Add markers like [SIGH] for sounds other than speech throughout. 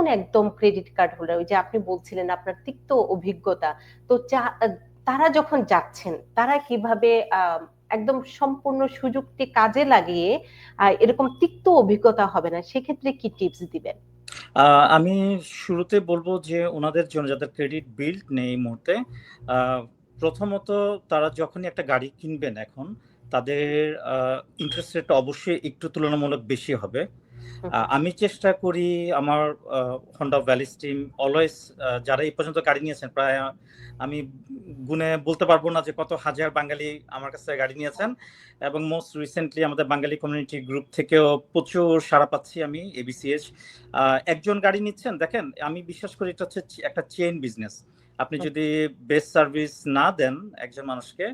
নতুন একদম credit card holder ওই যে আপনি বলছিলেন আপনার তিক্ত অভিজ্ঞতা, তো তারা যখন যাচ্ছেন, তারা কীভাবে একদম সম্পূর্ণ সুযোগটি কাজে লাগিয়ে এরকম তিক্ত অভিজ্ঞতা হবে না, সেক্ষেত্রে কি টিপস দিবেন? আমি শুরুতে বলব যে ওনাদের জন্য যাদের ক্রেডিট বিল্ড নেই এই মুহূর্তে প্রথমত তারা যখনই একটা গাড়ি কিনবেন এখন, তাদের ইন্টারেস্ট রেট অবশ্যই একটু তুলনামূলক বেশি হবে। আমি চেষ্টা করি আমার হন্ডা ভ্যালিস টিম অলওয়েজ যারা এই পর্যন্ত গাড়ি নিয়েছেন প্রায় আমি গুনে বলতে পারব না যে কত হাজার বাঙালি আমার কাছে গাড়ি নিয়েছেন এবং মোস্ট রিসেন্টলি আমাদের বাঙালি কমিউনিটি গ্রুপ থেকেও প্রচুর সাড়া পাচ্ছি আমি এবিসিএস একজন গাড়ি নিচ্ছেন দেখেন আমি বিশ্বাস করি এটা হচ্ছে একটা চেইন বিজনেস আপনি যদি বেস্ট সার্ভিস না দেন একজন মানুষকে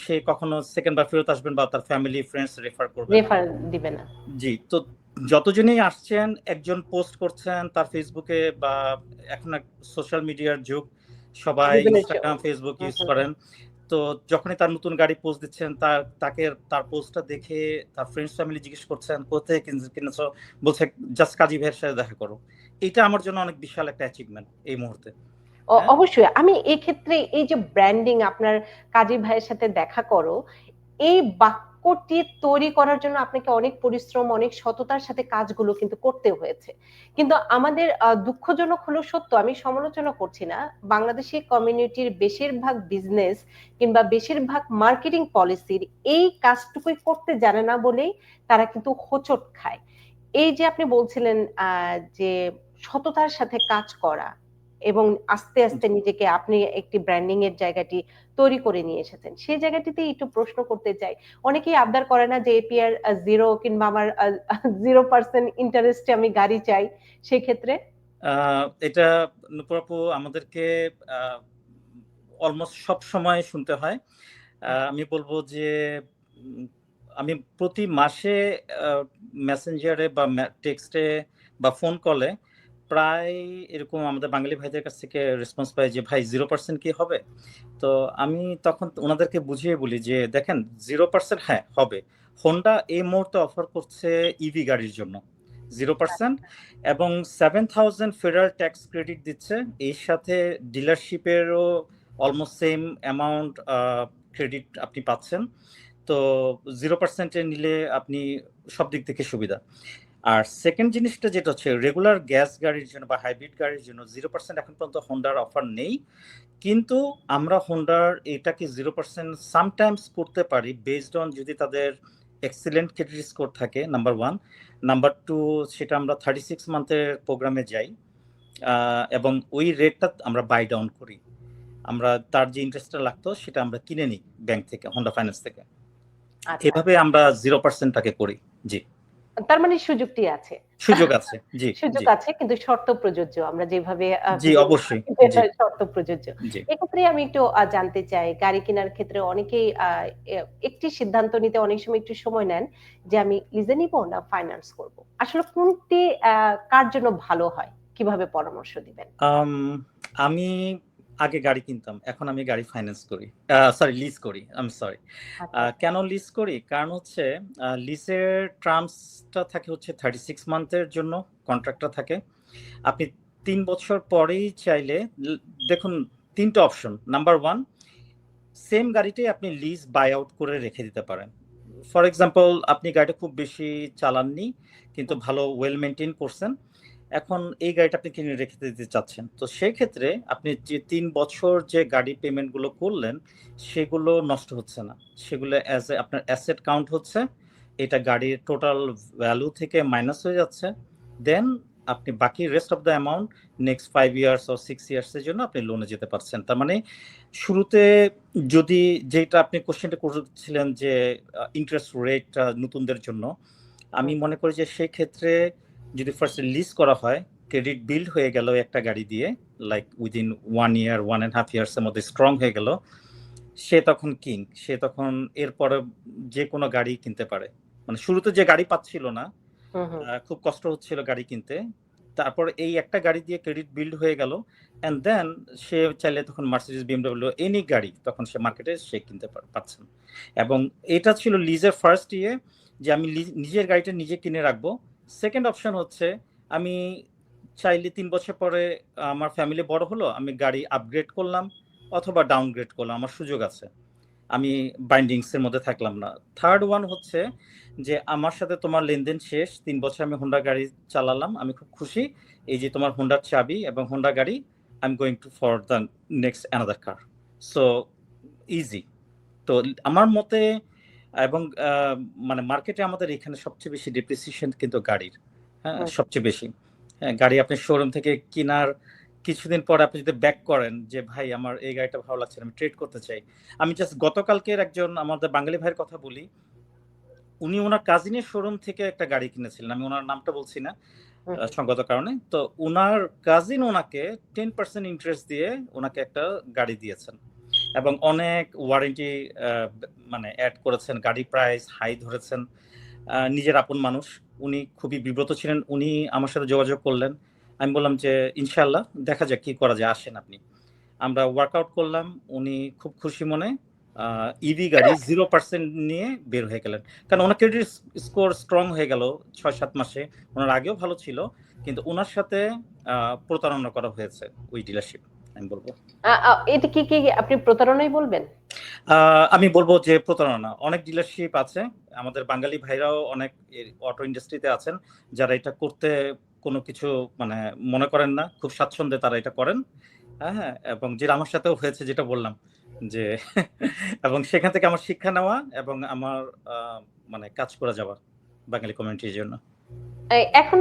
সে কখনো সেকেন্ড বার ফেরত আসবেন বা তার ফ্যামিলি ফ্রেন্ডস রেফার করবেন রেফার দিবে না। জি তো যতজনই আসছেন একজন পোস্ট করছেন তার ফেসবুকে বা এখন সোশ্যাল মিডিয়ার যুগ সবাই ইনস্টাগ্রাম ফেসবুক ইউজ করেন। তো যখনই তার নতুন গাড়ি পোস্ট দিচ্ছেন তার তাকে তার পোস্টটা দেখে তার ফ্রেন্ডস ফ্যামিলি জিজ্ঞেস করছেন কোথায় কিনছ- বলছে জাস্ট কাজী ভাইয়ের সাথে দেখা করো। এটা আমার জন্য অনেক বিশাল একটা অ্যাচিভমেন্ট এই মুহূর্তে। হ্যাঁ। অবশ্যই। আমি এই ক্ষেত্রে এই যে ব্র্যান্ডিং আপনার কাজী ভাইয়ের সাথে দেখা করো এই বাক্যটি তৈরি করার জন্য আপনাকে অনেক পরিশ্রম, অনেক সততার সাথে কাজগুলো কিন্তু করতে হয়েছে। কিন্তু আমাদের দুঃখজনক হলো সত্য, আমি সমালোচনা করছি না। বাংলাদেশি কমিউনিটির বেশিরভাগ বিজনেস কিংবা বেশিরভাগ মার্কেটিং পলিসির এই কাজটুকুই করতে জানে না বলেই তারা কিন্তু হোঁচট খায়। এই যে আপনি বলছিলেন যে সততার সাথে কাজ করা এবং আস্তে আস্তে নিজেকে আপনি একটি ব্র্যান্ডিং এর জায়গাটি তৈরি করে নিয়ে এসেছেন। সেই জায়গাটিতে একটু প্রশ্ন করতে চাই। অনেকেই আবদার করে না যে এপিআর জিরো কিংবা আমার জিরো পার্সেন্ট ইন্টারেস্টে আমি গাড়ি চাই সেই ক্ষেত্রে এটা নুপুর আপু আমাদেরকে অলমোস্ট সব সময় শুনতে হয়। আমি বলব যে আমি প্রতি মাসে মেসেঞ্জারে বা টেক্সটে বা ফোন কলে প্রায় এরকম আমাদের বাঙালি ভাইদের কাছ থেকে রেসপন্স পাই যে, ভাই জিরো পার্সেন্ট কি হবে? তো আমি তখন ওনাদেরকে বুঝিয়ে বলি যে, দেখেন জিরো পার্সেন্ট হ্যাঁ হবে। হোন্ডা এই মুহূর্তে অফার করছে ইভি গাড়ির জন্য জিরো পার্সেন্ট এবং seven thousand federal tax credit দিচ্ছে। এর সাথে ডিলারশিপেরও অলমোস্ট সেম অ্যামাউন্ট ক্রেডিট আপনি পাচ্ছেন। তো জিরো পার্সেন্টে নিলে আপনি সব দিক থেকে সুবিধা। আর সেকেন্ড জিনিসটা যেটা হচ্ছে রেগুলার গ্যাস গাড়ির জন্য বা হাইব্রিড গাড়ির জন্য জিরো পার্সেন্ট এখন পর্যন্ত হোন্ডার অফার নেই। কিন্তু আমরা হোন্ডার এটাকে জিরো পার্সেন্ট সামটাইমস করতে পারি বেসড অন যদি তাদের এক্সিলেন্ট ক্রেডিট স্কোর থাকে নাম্বার ওয়ান নাম্বার টু সেটা আমরা থার্টি সিক্স মান্থের প্রোগ্রামে যাই এবং ওই রেটটা আমরা বাই ডাউন করি। আমরা তার যে ইন্টারেস্টটা লাগতো সেটা আমরা কিনে নিই ব্যাংক থেকে হোন্ডা ফাইন্যান্স থেকে। আচ্ছা। এভাবে আমরা জিরো পার্সেন্টটাকে করি জি। তার মানে সুযোগটি আছে। সুযোগ আছে জি [LAUGHS] সুযোগ আছে কিন্তু শর্ত প্রযোজ্য। আমরা যেভাবে জি অবশ্যই শর্ত প্রযোজ্য। এক্ষেত্রে আমি একটু জানতে চাই গাড়ি কেনার ক্ষেত্রে অনেকেই আহ, একটি সিদ্ধান্ত নিতে অনেক সময় একটু সময় নেন যে আমি লিজে নিব না ফাইন্যান্স করব। আসলে কোনটি আহ, কার জন্য ভালো হয়? কীভাবে পরামর্শ দিবেন? আমি আগে গাড়ি কিনতাম এখন আমি গাড়ি ফাইন্যান্স করি। সরি লিজ করি আমি সরি আচ্ছা, কেন লিজ করি? কারণ হচ্ছে লিজের টার্মসটা থাকে হচ্ছে থার্টি সিক্স মান্থের জন্য কন্ট্রাক্টটা থাকে। আপনি তিন বছর পরেই চাইলে দেখুন তিনটা অপশন নাম্বার ওয়ান সেম গাড়িটাই আপনি লিজ বাই আউট করে রেখে দিতে পারেন। ফর এক্সাম্পল আপনি গাড়িটা খুব বেশি চালাননি কিন্তু ভালো ওয়েল মেনটেন করছেন এখন এই গাড়িটা আপনি কিনে রেখে দিতে চাচ্ছেন। তো সেক্ষেত্রে আপনি যে তিন বছর যে গাড়ি পেমেন্টগুলো করলেন, সেগুলো নষ্ট হচ্ছে না। সেগুলো অ্যাজ এ আপনার অ্যাসেট কাউন্ট হচ্ছে, এটা গাড়ির টোটাল ভ্যালু থেকে মাইনাস হয়ে যাচ্ছে। দেন আপনি বাকি rest of the amount next five years O six ইয়ার্সের জন্য আপনি লোনে যেতে পারছেন। তার মানে শুরুতে যদি যেটা আপনি কোশ্চেনটা করেছিলেন যে ইন্টারেস্ট রেটটা নতুনদের জন্য, আমি মনে করি যে সেই ক্ষেত্রে যদি ফার্স্ট লিজ করা হয় ক্রেডিট বিল্ড হয়ে গেল একটা গাড়ি দিয়ে like within one year one and half ইয়ার্সের মধ্যে স্ট্রং হয়ে গেল সে তখন কিং সে তখন এরপরে যে কোনো গাড়ি কিনতে পারে। মানে শুরুতে যে গাড়ি পাচ্ছিল না খুব কষ্ট হচ্ছিল গাড়ি কিনতে তারপর এই একটা গাড়ি দিয়ে ক্রেডিট বিল্ড হয়ে গেল অ্যান্ড দেন সে চাইলে তখন মার্সিডিজ বিএমডব্লিউ এনি গাড়ি তখন সে মার্কেটে সে কিনতে পার- পাচ্ছেন। এবং এটা ছিল লিজের ফার্স্ট ইয়ে যে আমি নিজের গাড়িটা নিজে কিনে রাখব সেকেন্ড অপশন হচ্ছে, আমি চাইলে তিন বছর পরে আমার ফ্যামিলি বড় হলো, আমি গাড়ি আপগ্রেড করলাম অথবা ডাউনগ্রেড করলাম, আমার সুযোগ আছে। আমি বাইন্ডিংসের মধ্যে থাকলাম না। থার্ড ওয়ান হচ্ছে যে, আমার সাথে তোমার লেনদেন শেষ, তিন বছর আমি হোন্ডা গাড়ি চালালাম, আমি খুব খুশি। এই যে তোমার হোন্ডার চাবি এবং হোন্ডা গাড়ি I am going to for the next another car so easy তো আমার মতে এবং মানে মার্কেটে আমাদের এখানে সবচেয়ে বেশি ডিপ্রিসিয়েশন কিন্তু গাড়ির হ্যাঁ সবচেয়ে বেশি। হ্যাঁ গাড়ি আপনি শোরুম থেকে কেনার কিছুদিন পরে আপনি যদি ব্যাক করেন যে ভাই আমার এই গাড়িটা ভালো লাগছে আমি ট্রেড করতে চাই। আমি জাস্ট গতকালকের একজন আমাদের বাঙালি ভাইয়ের কথা বলি। উনি ওনার কাজিনের শোরুম থেকে একটা গাড়ি কিনেছিলেন। আমি ওনার নামটা বলছি না সঙ্গত কারণে। তো ওনার কাজিন ওনাকে টেন পার্সেন্ট ইন্টারেস্ট দিয়ে ওনাকে একটা গাড়ি দিয়েছেন। এবং অনেক ওয়ারেন্টি মানে অ্যাড করেছেন গাড়ি প্রাইস হাই ধরেছেন। নিজের আপন মানুষ, উনি খুবই বিব্রত ছিলেন, উনি আমার সাথে যোগাযোগ করলেন। আমি বললাম যে ইনশাল্লাহ দেখা যাক কি করা যায়, আসেন আপনি। আমরা ওয়ার্কআউট করলাম, উনি খুব খুশি মনে ইভি গাড়ি জিরো পার্সেন্ট নিয়ে বের হয়ে গেলেন। কারণ ওনার ক্রেডিট স্কোর স্ট্রং হয়ে গেল ছয় সাত মাসে, ওনার আগেও ভালো ছিল, কিন্তু ওনার সাথে প্রতারণা করা হয়েছে ওই ডিলারশিপ আমি বলব। এটা কি কি আপনি প্রতারণাই বলবেন? আমি বলব যে প্রতারণা অনেক ডিলারশিপ আছে আমাদের বাঙালি ভাইরাও অনেক অটো ইন্ডাস্ট্রিতে আছেন যারা এটা করতে কোনো কিছু মানে মনে করেন না খুব স্বাচ্ছন্দ্যে তারা এটা করেন। হ্যাঁ এবং যেটা আমার সাথেও হয়েছে যেটা বললাম যে [LAUGHS] এবং সেখান থেকে আমার শিক্ষা নেওয়া এবং আমার মানে কাজ করে যাওয়া বাঙালি কমিউনিটির জন্য। এখন